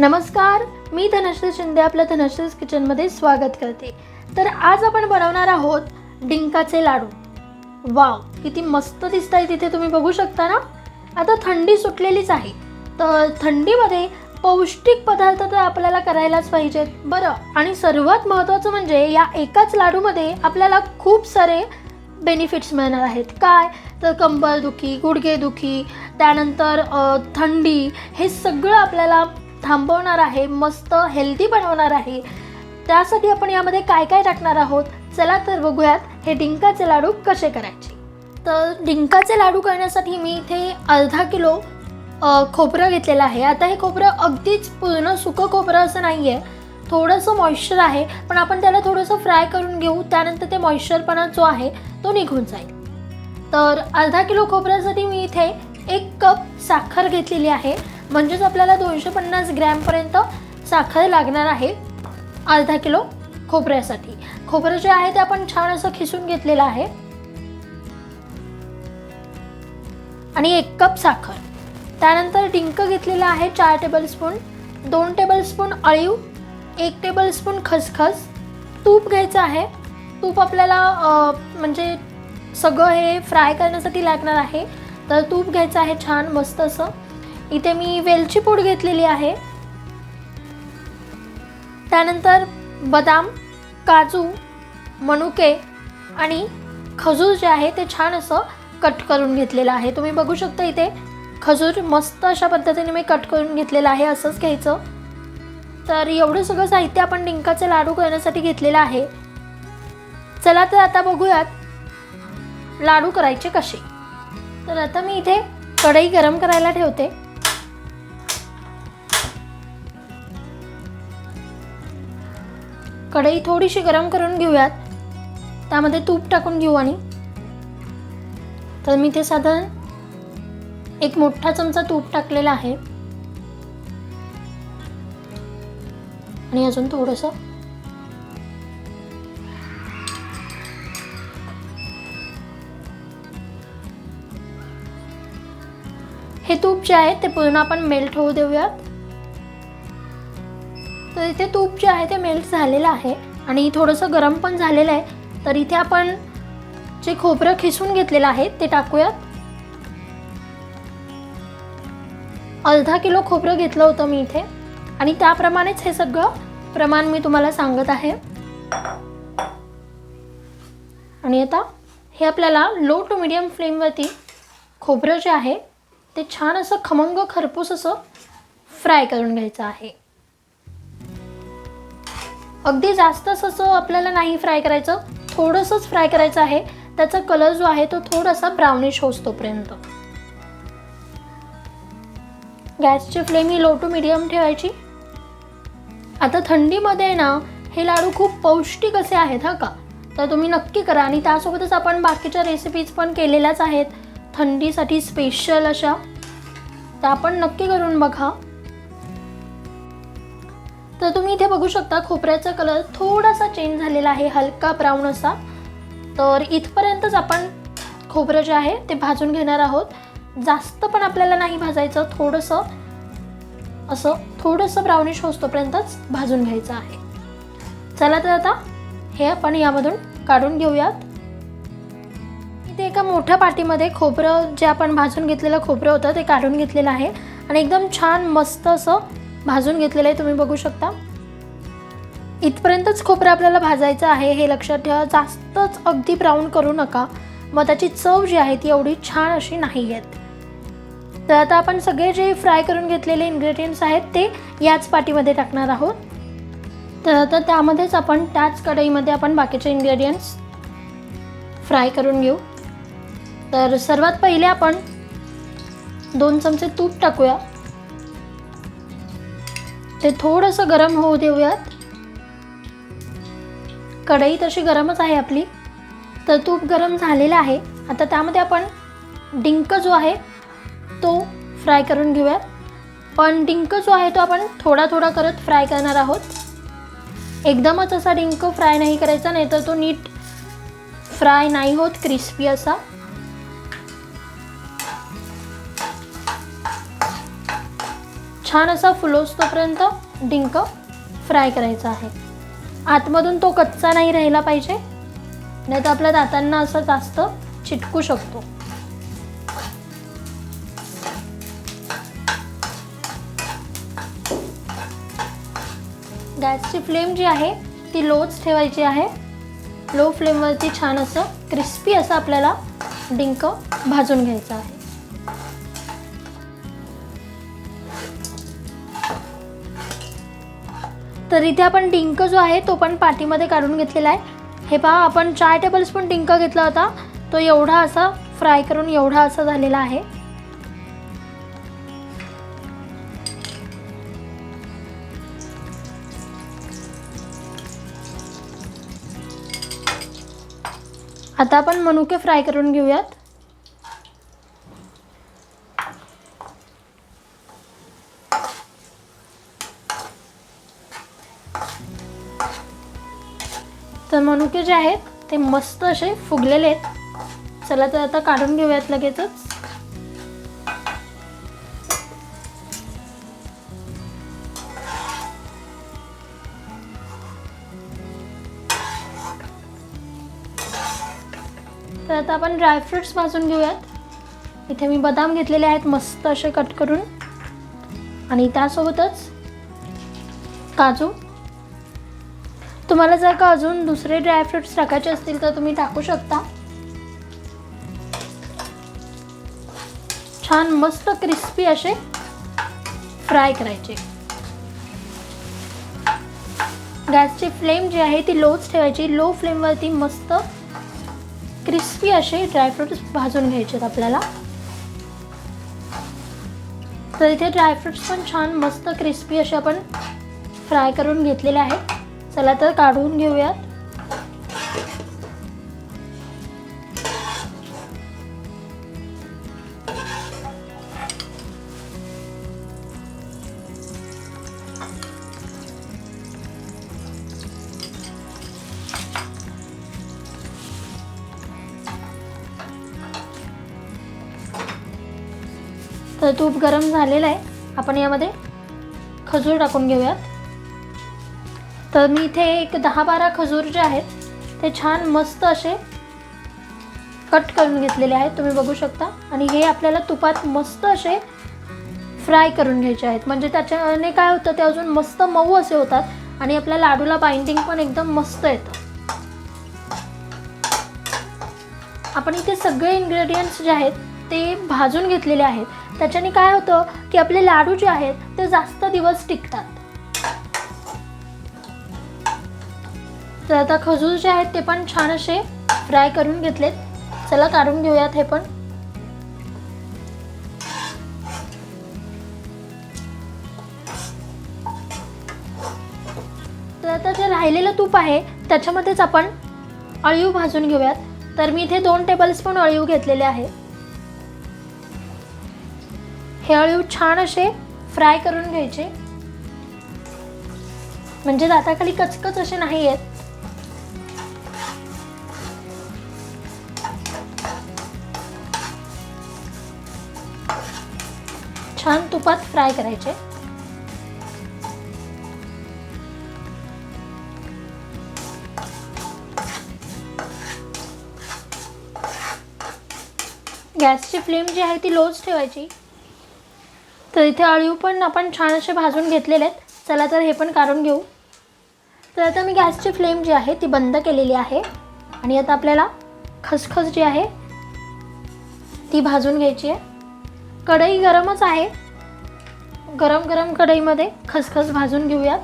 नमस्कार मी धनश्री शिंदे आपल्या धनश्रीज किचनमध्ये स्वागत करते. तर आज आपण बनवणार आहोत डिंकाचे लाडू. वाव किती मस्त दिसत आहे तिथे तुम्ही बघू शकता ना? आता थंडी सुटलेलीच आहे. तर थंडीमध्ये पौष्टिक पदार्थ तर आपल्याला करायलाच पाहिजेत. बरं आणि सर्वात महत्त्वाचं म्हणजे या एकाच लाडूमध्ये आपल्याला खूप सारे बेनिफिट्स मिळणार आहेत. काय? तर कंबरदुखी गुडघेदुखी त्यानंतर थंडी हे सगळं आपल्याला थांबवणार आहे मस्त हेल्दी बनवणार आहे. त्यासाठी आपण यामध्ये काय काय टाकणार आहोत? चला तर बघूयात हे डिंकाचे लाडू कसे करायचे? तर डिंकाचे लाडू करण्यासाठी मी इथे अर्धा किलो खोबरं घेतलेलं आहे. आता हे खोबरं अगदीच पूर्ण सुकं खोबरं असं नाही आहे थोडंसं मॉइश्चर आहे पण आपण त्याला थोडंसं फ्राय करून घेऊ. त्यानंतर ते मॉइश्चरपणा जो आहे तो निघून जाईल. तर अर्धा किलो खोबऱ्यासाठी मी इथे एक कप साखर घेतलेली आहे. म्हणजेच आपल्याला दोनशे पन्नास ग्रॅमपर्यंत साखर लागणार आहे. अर्धा किलो खोबऱ्यासाठी. खोबरं जे आहे ते आपण छान असं खिसून घेतलेलं आहे. आणि एक कप साखर. त्यानंतर डिंक घेतलेलं आहे चार टेबलस्पून दोन टेबलस्पून अळीव एक टेबलस्पून खसखस. तूप घ्यायचं आहे. तूप आपल्याला म्हणजे सगळं हे फ्राय करण्यासाठी लागणार आहे. तर तूप घ्यायचं आहे छान मस्त असं. इथे मी वेलची पूड घेतलेली आहे. त्यानंतर बदाम काजू मनुके आणि खजूर जे आहे ते छान असं कट करून घेतलेलं आहे. तुम्ही बघू शकता इथे खजूर मस्त अशा पद्धतीने मी कट करून घेतलेलं आहे असंच घ्यायचं. तर एवढं सगळं साहित्य आपण डिंकाचे लाडू करण्यासाठी घेतलेलं आहे. चला तर आता बघूयात लाडू करायचे कसे. तर आता मी इथे कढई गरम करायला ठेवते. कढई थोडीशी गरम करून घेऊयात. त्यामध्ये तूप टाकून घेऊ आणि. तर मी ते साधारण एक मोठा चमचा तूप टाकलेला आहे. आणि अजून थोडंसं हे तूप जे आहे ते पूर्ण आपण मेल्ट होऊ देऊयात. तर इथे तूप जे आहे ते मेल्ट झालेलं आहे आणि थोडंसं गरम पण झालेलं आहे. तर इथे आपण जे खोबरं खिसून घेतलेलं आहे ते टाकूयात. अर्धा किलो खोबरं घेतलं होतं मी इथे. आणि त्याप्रमाणेच हे सगळं प्रमाण मी तुम्हाला सांगत आहे. आणि आता हे आपल्याला लो टू मिडियम फ्लेमवरती खोबरं जे आहे ते छान असं खमंग खरपूस असं फ्राय करून घ्यायचं आहे. अगदी जास्तच असं आपल्याला नाही फ्राय करायचं. थोडंसंच फ्राय करायचं आहे. त्याचा कलर जो आहे तो थोडासा ब्राउनिश होतोपर्यंत गॅसची फ्लेम ही लो टू मिडियम ठेवायची. आता थंडीमध्ये ना हे लाडू खूप पौष्टिक असे आहेत हा का? तर तुम्ही नक्की करा आणि त्यासोबतच आपण बाकीच्या रेसिपीज पण केलेल्याच आहेत. थंडीसाठी स्पेशल अशा. तर आपण नक्की करून बघा. तर तुम्ही इथे बघू शकता खोबऱ्याचा कलर थोडासा चेंज झालेला आहे हलका ब्राऊन असा. तर इथपर्यंतच आपण खोबरं जे आहे ते भाजून घेणार आहोत. जास्त पण आपल्याला नाही भाजायचं थोडंसं असं थोडंसं ब्राउनिश होतोपर्यंतच भाजून घ्यायचं आहे. चला तर आता हे आपण यामधून काढून घेऊयात. इथे एका मोठ्या पाटीमध्ये खोबरं जे आपण भाजून घेतलेलं खोबरं होतं ते काढून घेतलेलं आहे. आणि एकदम छान मस्त असं भाजून घेतलेलं आहे तुम्ही बघू शकता. इथपर्यंतच खोबरं आपल्याला भाजायचं आहे हे लक्षात ठेवा. जास्तच अगदी ब्राऊन करू नका. मग त्याची चव जी आहे ती एवढी छान अशी नाही आहेत तर आता आपण सगळे जे फ्राय करून घेतलेले इन्ग्रेडियंट्स आहेत ते याच पाटीमध्ये टाकणार आहोत. तर आता त्यामध्येच आपण त्याच कढईमध्ये आपण बाकीचे इन्ग्रेडियंट्स फ्राय करून घेऊ. तर सर्वात पहिले आपण दोन चमचे तूप टाकूया. ते थोडंसं गरम होऊ देऊयात. कढई तशी गरमच आहे आपली. तर तूप गरम झालेलं आहे. आता त्यामध्ये आपण डिंक जो आहे तो फ्राय करून घेऊयात. पण डिंक जो आहे तो आपण थोडा थोडा करत फ्राय करणार आहोत. एकदमच असा डिंक फ्राय नाही करायचा नाही तर तो नीट फ्राय नाही होत क्रिस्पी असा. छान असा फुलोस तोपर्यंत डिंक फ्राय करायचा आहे. आतमधून तो कच्चा नाही राहिला पाहिजे. नाही तर आपल्या दातांना असं जास्त चिटकू शकतो. गॅसची फ्लेम जी आहे ती लोच ठेवायची आहे. लो फ्लेमवरती छान असं क्रिस्पी असं आपल्याला डिंक भाजून घ्यायचं आहे. तर इथे आपण डिंक जो आहे तो पण पाटीमध्ये काढून घेतलेला आहे. हे पहा आपण चार टेबलस्पून डिंक घेतला होता. तो एवढा असा फ्राय करून एवढा असा झालेला आहे. आता आपण मनुके फ्राय करून घेऊयात तर मनुके जे आहेत ते मस्त असे फुगलेले आहेत. चला तर आता काढून घेऊयात लगेचच. तर आता आपण ड्रायफ्रुट्स भाजून घेऊयात. इथे मी बदाम घेतलेले आहेत मस्त असे कट करून. आणि त्यासोबतच काजू. तुम्हाला जर का अजून दुसरे ड्रायफ्रुट्स टाकायचे असतील तर तुम्ही टाकू शकता. छान मस्त क्रिस्पी असे फ्राय करायचे. गॅसची फ्लेम जी आहे ती लोच ठेवायची. लो फ्लेमवरती मस्त क्रिस्पी असे ड्रायफ्रुट्स भाजून घ्यायचे आहेत आपल्याला. तर इथे ड्रायफ्रुट्स पण छान मस्त क्रिस्पी असे आपण फ्राय करून घेतलेले आहेत. चला तर काढून घेऊयात. तर तूप गरम झालेलं आहे. आपण यामध्ये खजूर टाकून घेऊयात. तर मी इथे एक दहा बारा खजूर जे आहेत ते छान मस्त असे कट करून घेतलेले आहेत. तुम्ही बघू शकता. आणि हे आपल्याला तुपात मस्त असे फ्राय करून घ्यायचे आहेत. म्हणजे त्याच्याने काय होतं ते अजून मस्त मऊ असे होतात आणि आपल्या लाडूला बाइंडिंग पण एकदम मस्त येतं. आपण इथे सगळे इन्ग्रेडियंट्स जे आहेत ते भाजून घेतलेले आहेत. त्याच्याने काय होतं की आपले लाडू जे आहेत ते जास्त दिवस टिकतात. तर आता खजूर जे आहेत ते पण छान असे फ्राय करून घेतलेत. चला काढून घेऊयात हे पण. तर आता जे राहिलेलं तूप आहे त्याच्यामध्येच आपण अळीव भाजून घेऊयात. तर मी इथे दोन टेबलस्पून अळीव घेतलेले आहे. हे अळीव छान असे फ्राय करून घ्यायचे. म्हणजे दाताखाली कचकच असे नाही आहेत छान तुपात फ्राय करायचे. गॅसची फ्लेम जी आहे ती लोच ठेवायची. तर इथे अळीव पण आपण छान असे भाजून घेतलेले आहेत. चला तर हे पण काढून घेऊ. तर आता मी गॅसची फ्लेम जी आहे ती बंद केलेली आहे. आणि आता आपल्याला खसखस जी आहे ती भाजून घ्यायची आहे. कढई गरमच आहे. गरम गरम कढईमध्ये खसखस भाजून घेऊयात.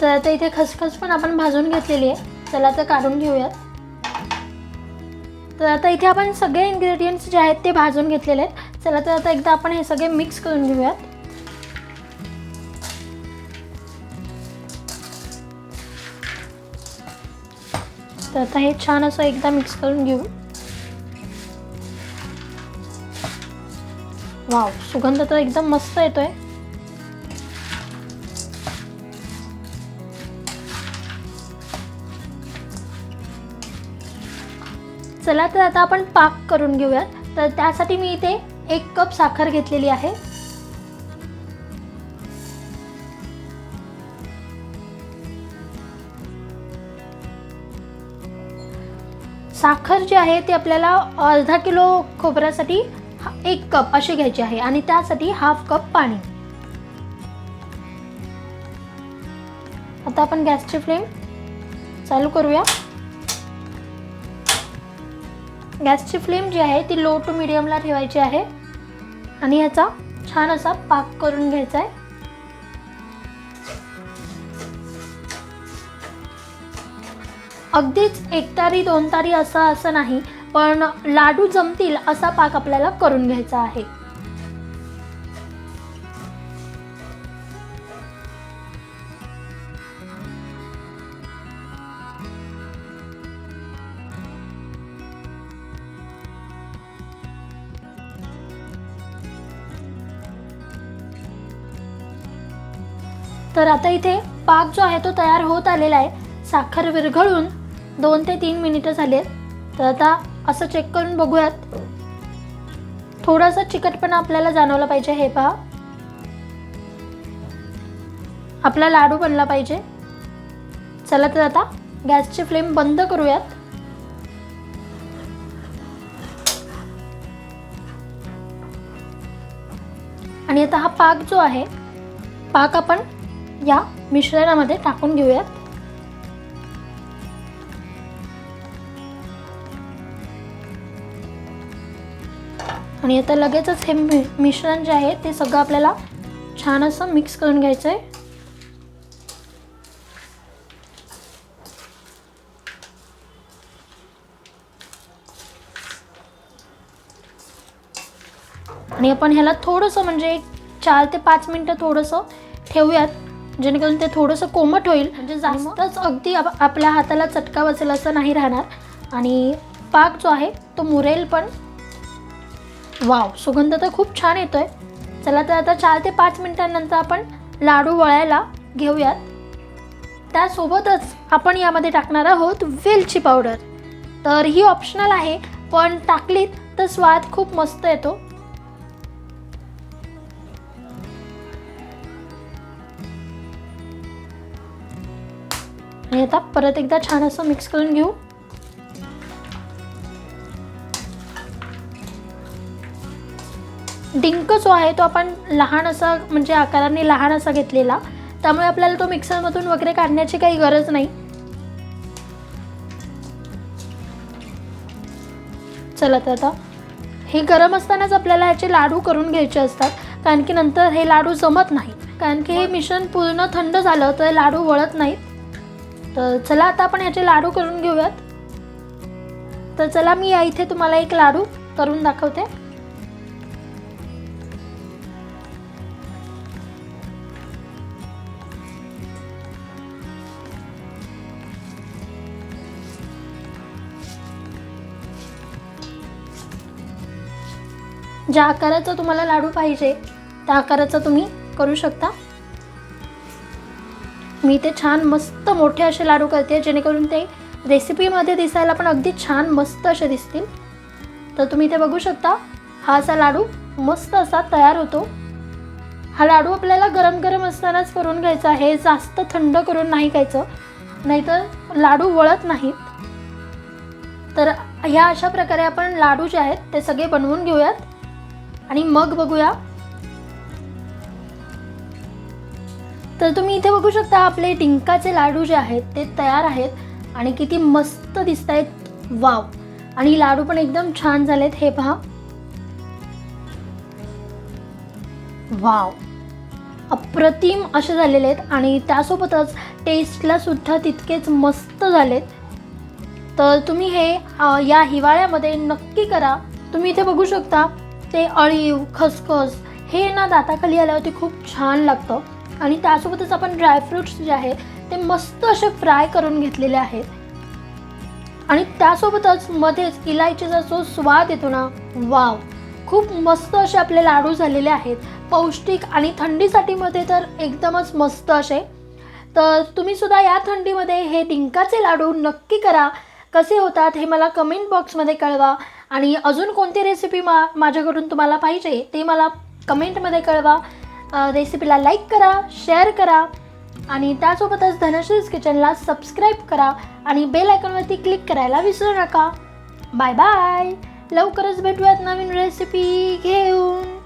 तर आता इथे खसखस पण आपण भाजून घेतलेली आहे. चला तर काढून घेऊयात. तर आता इथे आपण सगळे इन्ग्रेडियंट्स जे आहेत ते भाजून घेतलेले आहेत. चला तर आता एकदा आपण हे सगळे मिक्स करून घेऊयात. तर आता हे छान असं एकदा मिक्स करून घेऊ. वाव सुगंध तर एकदम मस्त येतोय. चला तर आता आपण पाक करून घेऊयात. तर त्यासाठी मी इथे एक कप साखर घेतलेली आहे. साखर जी आहे ती आपल्याला अर्धा किलो खोबऱ्यासाठी हा- एक कप अशी घ्यायची आहे आणि त्यासाठी हाफ कप पाणी. आता आपण गॅसची फ्लेम चालू करूया. गॅसची फ्लेम जी आहे ती लो टू मिडियमला ठेवायची आहे. आणि ह्याचा छान असा पाक करून घ्यायचा आहे. अगदीच एक तारी दोन तारी असं असं नाही पण लाडू जमतील असा पाक आपल्याला करून घ्यायचा आहे. तर आता इथे पाक जो आहे तो तयार होत आलेला आहे. साखर विरघळून दोन ते तीन मिनिटं झाली आहेत. तर आता असं चेक करून बघूयात. थोडासा चिकटपणा आपल्याला जाणवला पाहिजे हे पहा. आपला लाडू बनला पाहिजे. चला तर आता गॅसची फ्लेम बंद करूयात. आणि आता हा पाक जो आहे पाक आपण या मिश्रणामध्ये टाकून घेऊयात. आणि आता लगेचच हे मि मिश्रण जे आहे ते सगळं आपल्याला छान असं मिक्स करून घ्यायचं आहे आणि आपण ह्याला थोडंसं म्हणजे एक चार ते पाच मिनटं थोडंसं ठेवूयात जेणेकरून ते थोडंसं कोमट होईल. म्हणजे जास्तच अगदी आप- आपल्या हाताला चटका बसेल असं नाही राहणार. आणि पाक जो आहे तो मुरेल पण. वाव सुगंध तर खूप छान येतो आहे चला तर आता चार ते पाच मिनिटांनंतर आपण लाडू वळायला घेऊयात. त्यासोबतच आपण यामध्ये टाकणार आहोत वेलची पावडर. तर ही ऑप्शनल आहे पण टाकलीत तर स्वाद खूप मस्त येतो. आणि आता परत एकदा छान असं मिक्स करून घेऊ. डिंक जो आहे तो आपण लहान असा म्हणजे आकाराने लहान असा घेतलेला. त्यामुळे आपल्याला तो मिक्सरमधून वगैरे काढण्याची काही गरज नाही. चला तर आता हे गरम असतानाच आपल्याला ह्याचे लाडू करून घ्यायचे असतात. कारण की नंतर हे लाडू जमत नाहीत. कारण की हे मिश्रण पूर्ण थंड झालं तर हे लाडू वळत नाहीत. तर चला आता आपण ह्याचे लाडू करून घेऊयात. तर चला मी या इथे तुम्हाला एक लाडू करून दाखवते. ज्या आकाराचा तुम्हाला लाडू पाहिजे त्या आकाराचा तुम्ही करू शकता. मी ते छान मस्त मोठे असे लाडू करते जेणेकरून ते रेसिपीमध्ये दिसायला पण अगदी छान मस्त असे दिसतील. तर तुम्ही इथे बघू शकता हा असा लाडू मस्त असा तयार होतो. हा लाडू आपल्याला गरम गरम असतानाच करून घ्यायचा आहे जास्त थंड करून नाही खायचं नाहीतर लाडू वळत नाहीत. तर ह्या अशा प्रकारे आपण लाडू जे आहेत ते सगळे बनवून घेऊयात. आणि मग बघूया. तर तुम्ही इथे बघू शकता आपले टिंकाचे लाडू जे आहेत ते तयार आहेत आणि किती मस्त दिसत आहेत वाव. आणि लाडू पण एकदम छान झालेत हे पहा. वाव. अप्रतिम असे झालेले आहेत आणि त्यासोबतच टेस्टला सुद्धा तितकेच मस्त झालेत. तर तुम्ही हे या हिवाळ्यामध्ये नक्की करा. तुम्ही इथे बघू शकता ते अळीव खसखस हे ना दाताखाली आल्यावरती खूप छान लागतं. आणि त्यासोबतच आपण ड्रायफ्रुट्स जे आहे ते मस्त असे फ्राय करून घेतलेले आहेत. आणि त्यासोबतच मध्येच इलायचीचा जो स्वाद येतो ना वाव! खूप मस्त असे आपले लाडू झालेले आहेत. पौष्टिक आणि थंडीसाठी मध्ये तर एकदमच मस्त असे. तर तुम्ही सुद्धा या थंडीमध्ये हे डिंकाचे लाडू नक्की करा. कसे होतात हे मला कमेंट बॉक्समध्ये कळवा. आणि अजून कोणती रेसिपी मा माझ्याकडून तुम्हाला पाहिजे ते मला कमेंटमध्ये कळवा. रेसिपीला लाईक करा शेअर करा. आणि त्यासोबतच धनश्रीज किचनला सबस्क्राईब करा. आणि बेल आयकॉनवरती क्लिक करायला विसरू नका. बाय बाय लवकरच भेटूयात नवीन रेसिपी घेऊन.